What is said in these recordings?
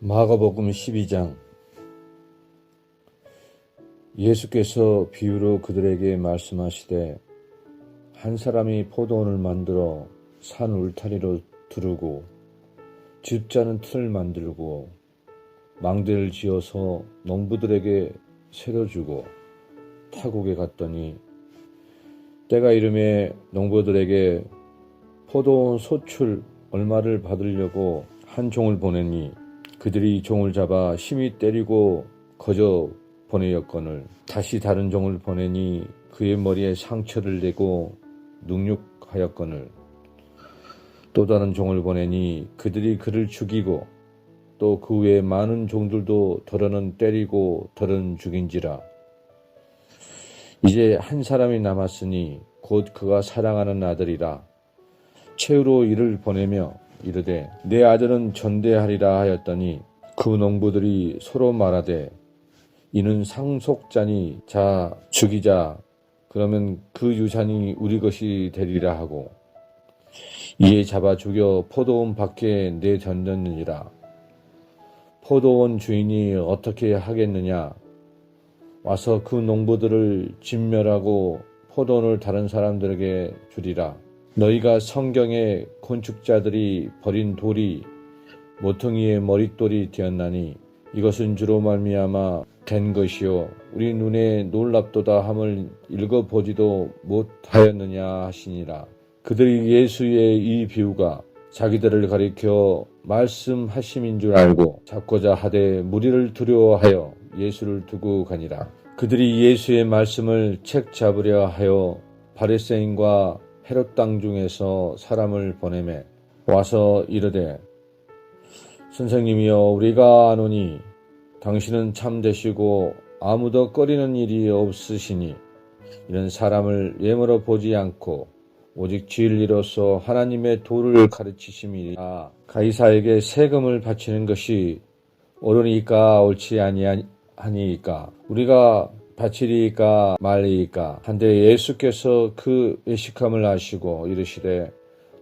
마가복음 12장. 예수께서 비유로 그들에게 말씀하시되 한 사람이 포도원을 만들어 산 울타리로 두르고 집자는 틀을 만들고 망대를 지어서 농부들에게 새로 주고 타국에 갔더니 때가 이름에 농부들에게 포도원 소출 얼마를 받으려고 한 종을 보내니 그들이 종을 잡아 심히 때리고 거저 보내었거늘 다시 다른 종을 보내니 그의 머리에 상처를 내고 능욕하였거늘. 또 다른 종을 보내니 그들이 그를 죽이고 또 그 외에 많은 종들도 더러는 때리고 더러는 죽인지라. 이제 한 사람이 남았으니 곧 그가 사랑하는 아들이라. 최후로 이를 보내며 이르되 내 아들은 전대하리라 하였더니 그 농부들이 서로 말하되 이는 상속자니 자 죽이자. 그러면 그 유산이 우리 것이 되리라 하고 이에 잡아 죽여 포도원 밖에 내던졌느니라. 포도원 주인이 어떻게 하겠느냐? 와서 그 농부들을 진멸하고 포도원을 다른 사람들에게 주리라 너희가 성경에 건축자들이 버린 돌이 모퉁이의 머릿돌이 되었나니 이것은 주로 말미암아 된 것이요. 우리 눈에 놀랍도다 함을 읽어보지도 못하였느냐 하시니라. 그들이 예수의 이 비유가 자기들을 가리켜 말씀하심인 줄 알고 잡고자 하되 무리를 두려워하여 예수를 두고 가니라. 그들이 예수의 말씀을 책 잡으려 하여 바리새인과 헤롯 땅 중에서 사람을 보내매 와서 이르되 선생님이여 우리가 아노니 당신은 참되시고 아무도 꺼리는 일이 없으시니 이런 사람을 예물어 보지 않고 오직 진리로서 하나님의 도를 가르치심이라 가이사에게 세금을 바치는 것이 옳으니까 옳지 아니하니까 우리가 바치리까 말리까 한데 예수께서 그 외식함을 아시고 이르시되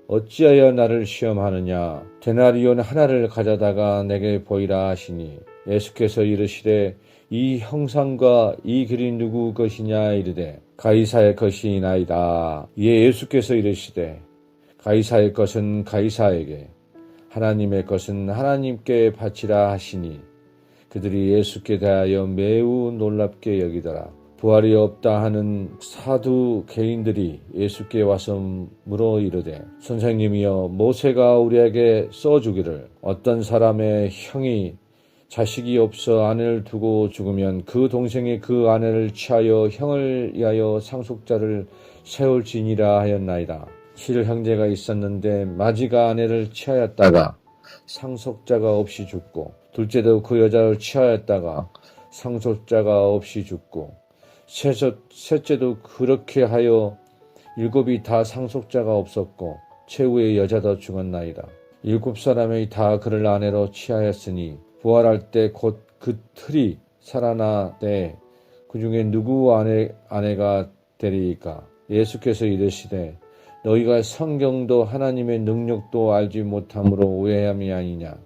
어찌하여 나를 시험하느냐? 데나리온 하나를 가져다가 내게 보이라 하시니 예수께서 이르시되 이 형상과 이 글이 누구 것이냐 이르되 가이사의 것이나이다. 이에 예수께서 이르시되 가이사의 것은 가이사에게 하나님의 것은 하나님께 바치라 하시니 그들이 예수께 대하여 매우 놀랍게 여기더라. 부활이 없다 하는 사두 개인들이 예수께 와서 물어 이르되 선생님이여 모세가 우리에게 써주기를 어떤 사람의 형이 자식이 없어 아내를 두고 죽으면 그 동생이 그 아내를 취하여 형을 위하여 상속자를 세울지니라 하였나이다. 실 형제가 있었는데 마지가 아내를 취하였다가 상속자가 없이 죽고 둘째도 그 여자를 취하였다가 상속자가 없이 죽고 셋째도 그렇게 하여 일곱이 다 상속자가 없었고 최후의 여자도 죽었나이다. 일곱 사람이 다 그를 아내로 취하였으니 부활할 때 곧 그 틀이 살아나되 그 중에 누구 아내, 아내가 되리이까 예수께서 이르시되 너희가 성경도 하나님의 능력도 알지 못함으로 오해함이 아니냐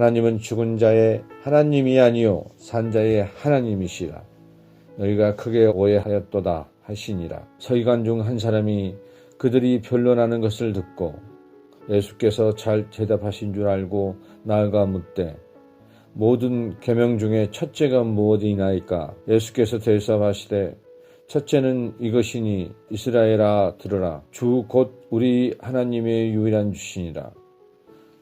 하나님은 죽은 자의 하나님이 아니요 산 자의 하나님이시라. 너희가 크게 오해하였도다 하시니라. 서기관 중 한 사람이 그들이 변론하는 것을 듣고 예수께서 잘 대답하신 줄 알고 나아가 묻되 모든 계명 중에 첫째가 무엇이나이까? 예수께서 대답하시되 첫째는 이것이니 이스라엘아 들으라. 주 곧 우리 하나님의 유일한 주시니라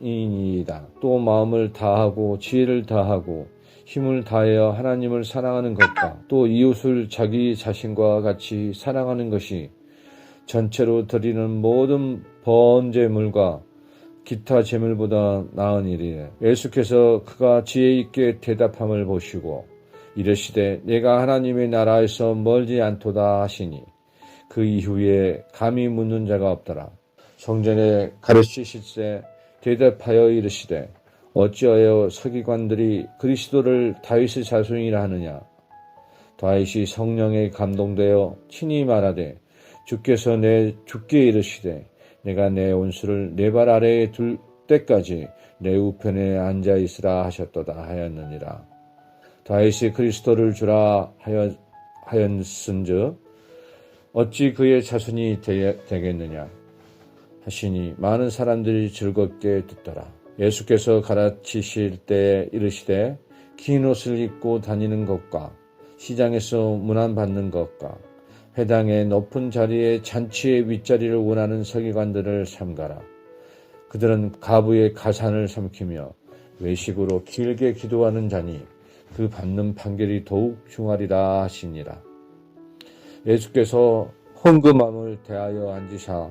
이니이다. 또 마음을 다하고 지혜를 다하고 힘을 다하여 하나님을 사랑하는 것과 또 이웃을 자기 자신과 같이 사랑하는 것이 전체로 드리는 모든 번제물과 기타 제물보다 나은 일이래. 예수께서 그가 지혜 있게 대답함을 보시고 이르시되 내가 하나님의 나라에서 멀지 않도다 하시니 그 이후에 감히 묻는 자가 없더라. 성전에 가르치실세 대답하여 이르시되 어찌하여 서기관들이 그리스도를 다윗의 자손이라 하느냐? 다윗이 성령에 감동되어 친히 말하되 주께서 내 주께 이르시되 내가 내 온수를 내 발 아래에 둘 때까지 내 우편에 앉아 있으라 하셨도다 하였느니라. 다윗이 그리스도를 주라 하여 하였은즉 어찌 그의 자손이 되, 되겠느냐 하시니 많은 사람들이 즐겁게 듣더라. 예수께서 가르치실 때 이르시되 긴 옷을 입고 다니는 것과 시장에서 문안 받는 것과 회당의 높은 자리에 잔치의 윗자리를 원하는 서기관들을 삼가라. 그들은 가부의 가산을 삼키며 외식으로 길게 기도하는 자니 그 받는 판결이 더욱 중하리라 하시니라. 예수께서 헌금함을 대하여 앉으사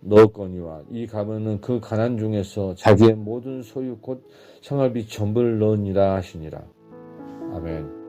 넣었거니와 이 가문은 그 가난 중에서 자기의 모든 소유 곧 생활비 전부를 넣으니라 하시니라. 아멘.